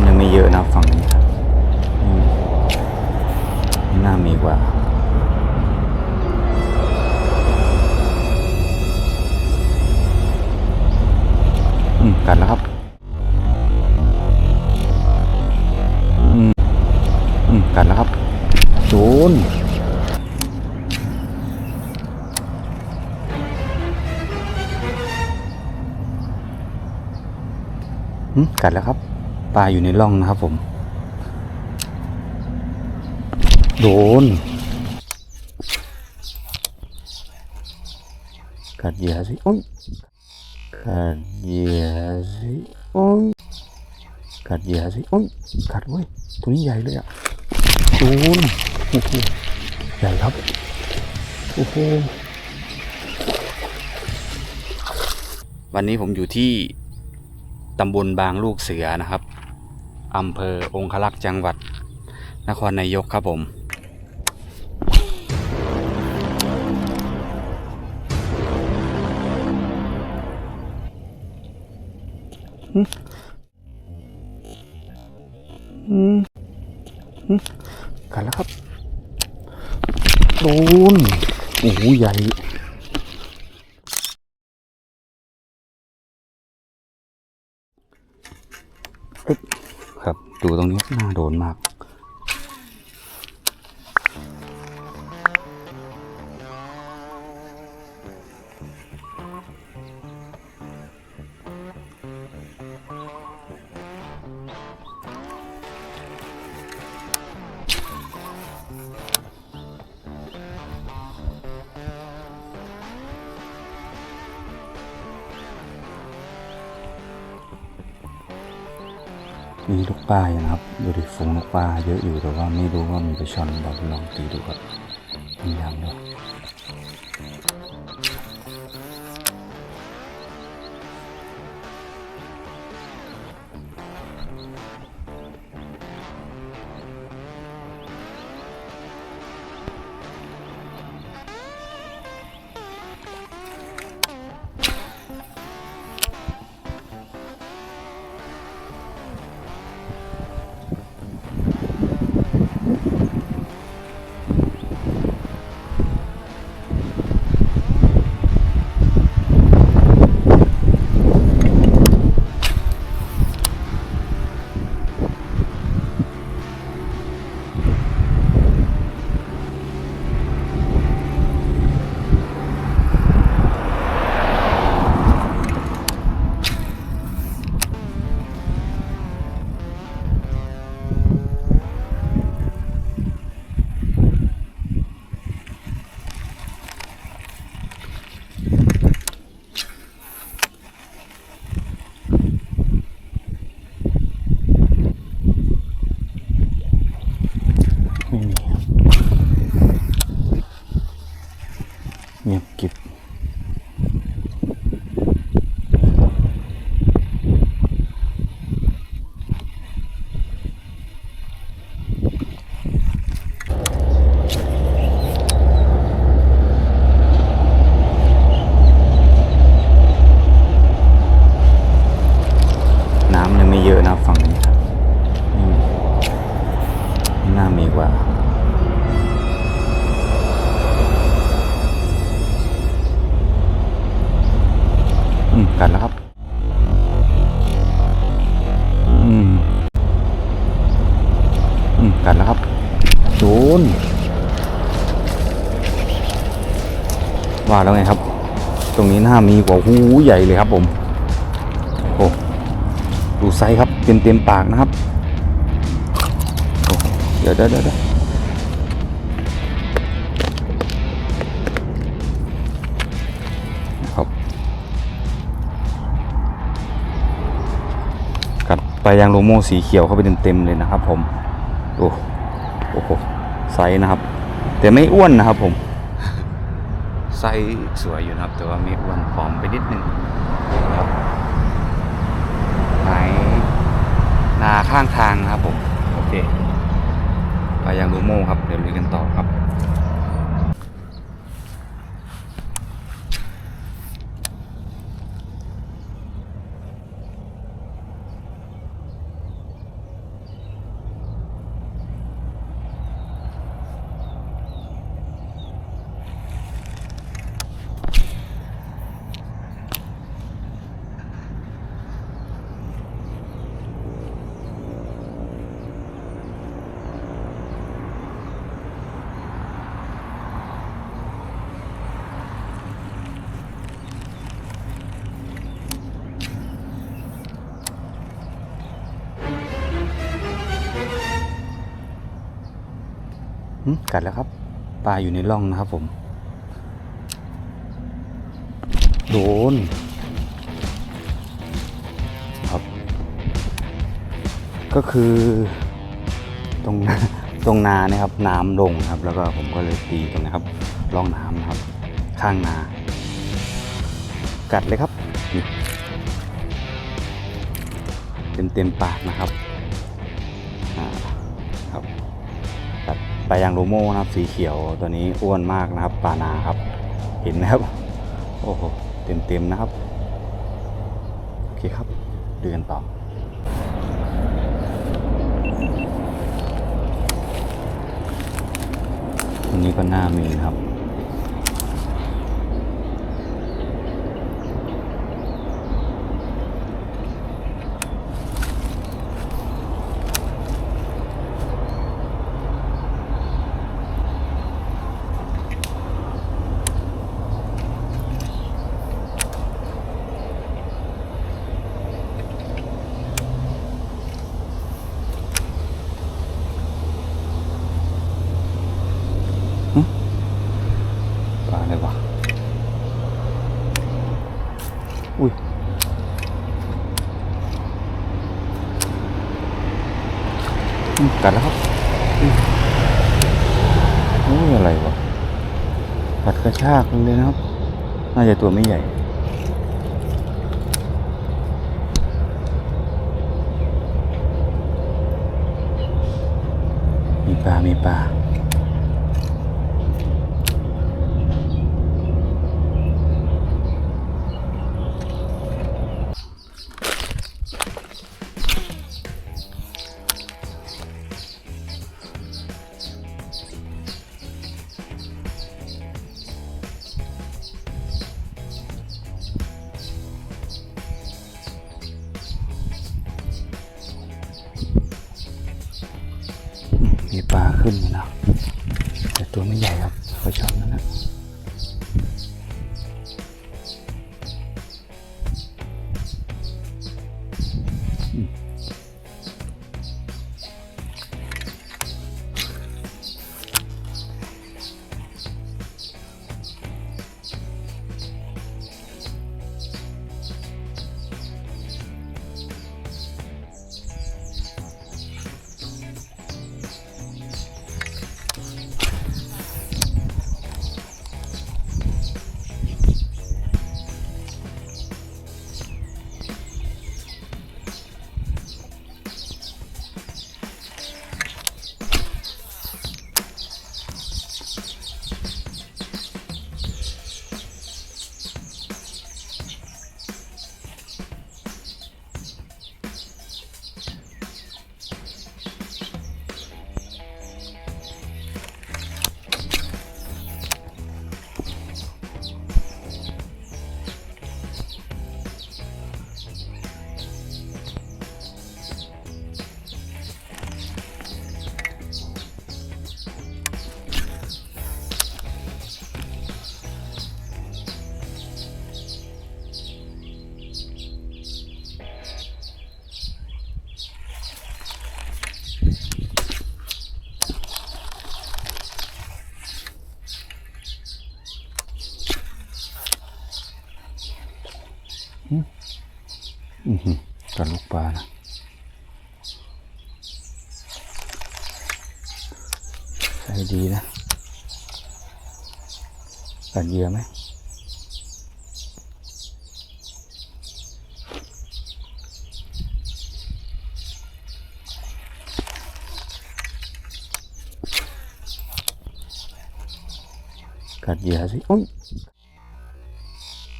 ำยังไม่เยอะนะฝั่งนี้ครับน่ามีกว่าอืมกัดแล้วครับอืมอืมกัดแล้วครับโดนอืมกัดแล้วครับ ลาอยู่ในร่องนะครับผม โดน กัดเหยื่อสิโอ้ยกัดเหยื่อสิโอ้ยกัดเหยื่อสิโอ้ยกัดเว้ยตัวนี้ใหญ่เลยอะโดนโอ้โหใหญ่ครับโอ้โหวันนี้ผมอยู่ที่ตำบลบางลูกเสือนะครับ อำเภอองคลักษ์จังหวัด นครนายกครับผมอืมอืมกันแล้วครับ โดน โอ้โหใหญ่ เอ๊ะครับ ดูตรงนี้น่าโดนมาก มีลูกปลาอยู่นะครับดูดิฝูงลูกปลาเยอะอยู่แต่ว่าไม่รู้ว่ามีปลาช่อนเราลองตีดูครับมียังด้วย น้ำยังไม่เยอะนะฝั่งนี้ครับอืมน่ามีกว่า อืมกัดแล้วครับ อืม อืมกัดแล้วครับโดนว่าแล้วไงครับ ตรงนี้หน้ามีกว่าหูใหญ่เลยครับผม ไซส์ครับเต็มเต็มปากนะครับ เดี๋ยวเดี๋ยวเดี๋ยวเดี๋ยวนะครับกัดไปยางโลโมสีเขียวเข้าไปเต็มๆเลยนะครับ ผมโอ้โอ้โหไซส์นะครับ แต่ไม่อ้วนนะครับผมไซส์สวยอยู่นะครับ แต่ว่าไม่อ้วนผอมไปนิดนึงนะครับ หายนาข้างทางนะครับผม โอเค ไปยังลูโม่ครับ เดี๋ยวลุยกันต่อครับ กัดแล้วครับ ปลาอยู่ในร่องนะครับผม โดน ครับ ก็คือตรงตรงนาเนี่ยครับ น้ำลงครับ แล้วก็ผมก็เลยตีตรงนี้ครับร่องน้ำนะครับ ข้างนา กัดเลยครับ เต็มเต็มปากนะครับ ปลายางโรโม่นะครับสีเขียวตัวนี้อ้วนมากนะครับปานาครับ เห็นไหมครับ โอ้โหเต็มเต็มๆนะครับ โอเคครับดูกันต่อตรงนี้ก็น่ามีนะครับ อุ้ยกัดแล้วครับอุ้ยอุ้ยอะไรวะกัดกระชากเลยนะครับ น่าจะตัวไม่ใหญ่มีปลา มีปลา กัดเหยื่อไหมกัดเหยื่อสิโอ้ย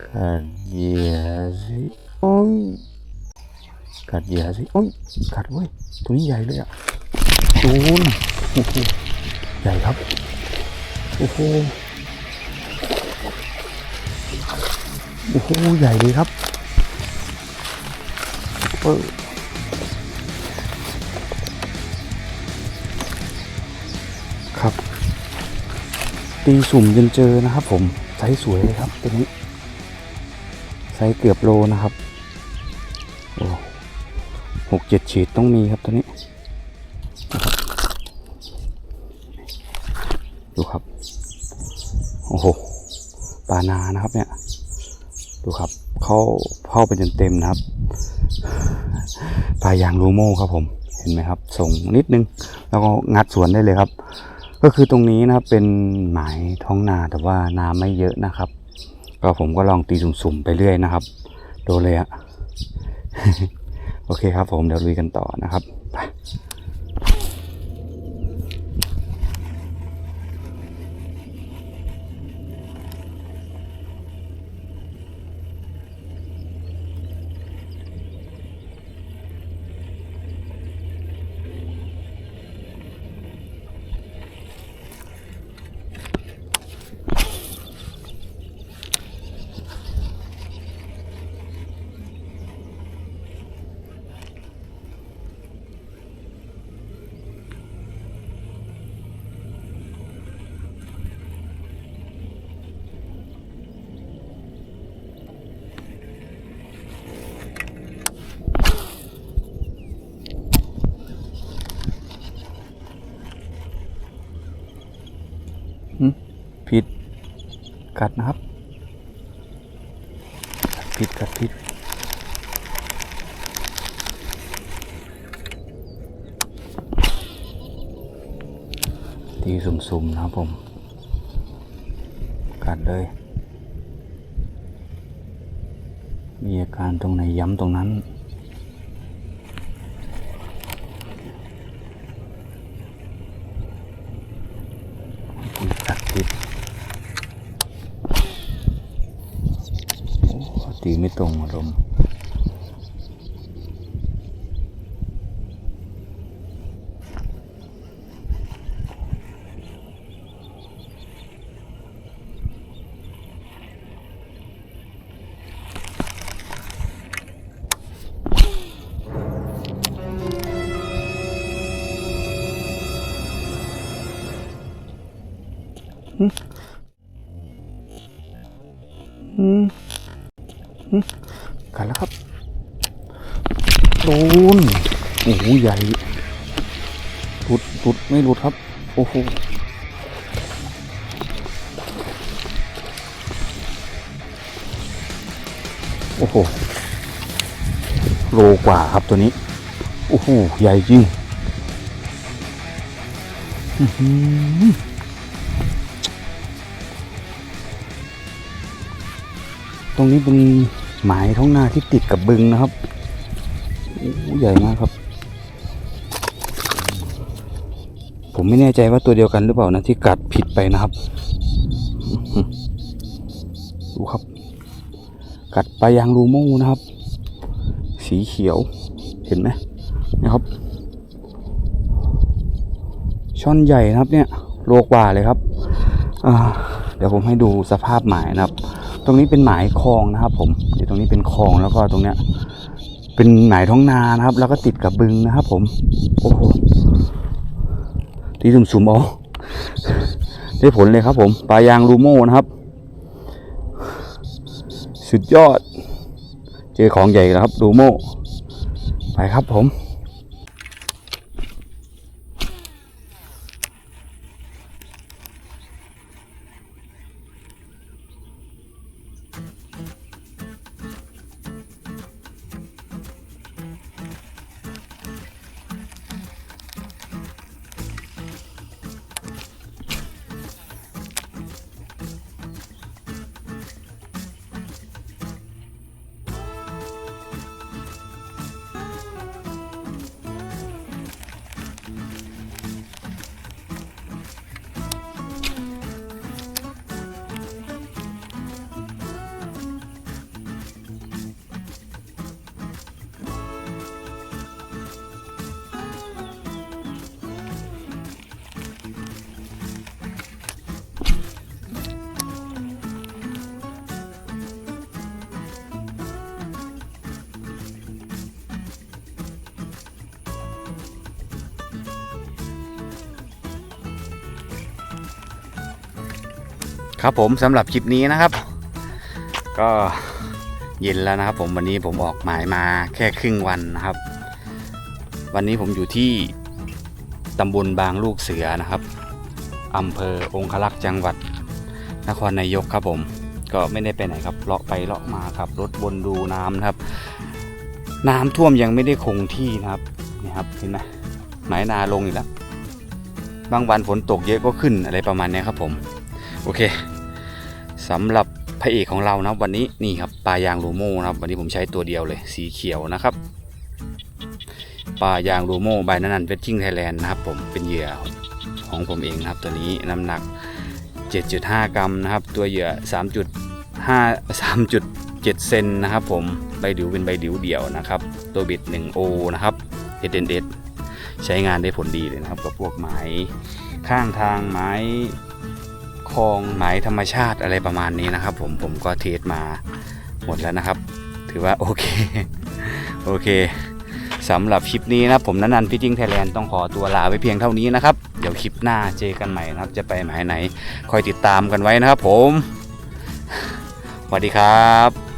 กัดเหยื่อสิโอ้ยกัดเหยื่อสิโอ้ยกัดเว้ยตัวนี้ใหญ่เลยอะโดนโอ้โหใหญ่ครับโอ้โห โอ้โหใหญ่เลยครับเออครับ ตีสุ่มจนเจอนะครับ ผมไซส์สวยเลยครับตัวนี้ไซส์เกือบโลนะครับโอ้หกเจ็ดฉีดต้องมีครับตัวนี้ดูครับ โอ้โหปลานานะครับเนี่ย ดูครับ เข้าเข้าไปเต็มนะครับปลายยางรูโม่ครับผมเห็นไหมครับ ส่งนิดนึง แล้วก็งัดสวนได้เลยครับ ก็คือตรงนี้นะครับเป็นหมายท้องนาแต่ว่านาไม่เยอะนะครับ ก็ผมก็ลองตีสุ่มๆไปเรื่อยนะครับโดนเลยอะโอเคครับผมเดี๋ยวลุยกันต่อนะครับไปผิด กัดนะครับ กัดผิดกัดผิดตีสุ่มๆนะครับผม กัดเลย มีอาการตรงไหนย้ำตรงนั้น ตีกัดผิดโอ้ ตีไม่ตรงอารมณ์อืมอืม กัดแล้วครับโดนโอ้โหใหญ่หลุดหลุดไม่หลุดครับโอ้โหโอ้โหโลกว่าครับตัวนี้โอ้โหใหญ่จริง รงนี้เป็นหมายท้องนาที่ติดกับบึงนะครับใหญ่มากครับ ผมไม่แน่ใจว่าตัวเดียวกันหรือเปล่านะที่กัดผิดไปนะครับ ดูครับ กัดไปลายางรูโม่นะครับ สีเขียวเห็นไหมนะครับ ช่อนใหญ่นะครับเนี่ยโลกว่าเลยครับเดี๋ยวผมให้ดูสภาพหมายนะครับ ตรงนี้เป็นหมายคลองนะครับผมเดี๋ยวตรงนี้เป็นคลองแล้วก็ตรงเนี้ย เป็นหมายท้องนานะครับ แล้วก็ติดกับบึงนะครับ ผม โอ้โหที่สุ่มๆเอาได้ผลเลยครับ ผมปลายางรูโม่นะครับ สุดยอด เจอของใหญ่แล้วครับรูโม่ไปครับผม Mm-hmm. ครับผมสำหรับคลิปนี้นะครับ ก็เย็นแล้วนะครับ ผมวันนี้ผมออกหมายมาแค่ครึ่งวันนะครับ วันนี้ผมอยู่ที่ตำบลบางลูกเสือนะครับอำเภอองคลักษ์จังหวัดนครนายกครับผมก็ไม่ได้ไปไหนครับเลาะไปเลาะมาครับ รถวนดูน้ำนะครับ น้ำท่วมยังไม่ได้คงที่นะครับนี่ครับเห็นไหมหมายนาลงอีกแล้วบางวันฝนตกเยอะก็ขึ้นอะไรประมาณนี้ครับผม โอเค สำหรับพระเอกของเรานะวันนี้นี่ครับปลายางโลโม่นะครับ วันนี้ผมใช้ตัวเดียวเลย สีเขียวนะครับปลายางโลโม่ใบนันนันเวทชิ่งไทยแลนด์นะครับผมเป็นเหยื่อของผมเองนะครับ ตัวนี้น้ำหนัก 7.5 กรัมนะครับ ตัวเหยื่อ 3.5 3.7 เซนนะครับผมใบดิวเป็นใบดิวเดี่ยวนะครับ ตัวบิด 1O นะครับ SNS ใช้งานได้ผลดีเลยนะครับกับพวกไม้ข้างทางไม้ คลองไม้ธรรมชาติอะไรประมาณนี้นะครับ ผมผมก็เทสมาหมดแล้วนะครับ ถือว่าโอเคโอเคสำหรับคลิปนี้นะผมนันนันพิจิ้งไทยแลนด์ต้องขอตัวลาไปเพียงเท่านี้นะครับ เดี๋ยวคลิปหน้าเจอกันใหม่นะครับ จะไปหมายไหนคอยติดตามกันไว้นะครับผมสวัสดีครับ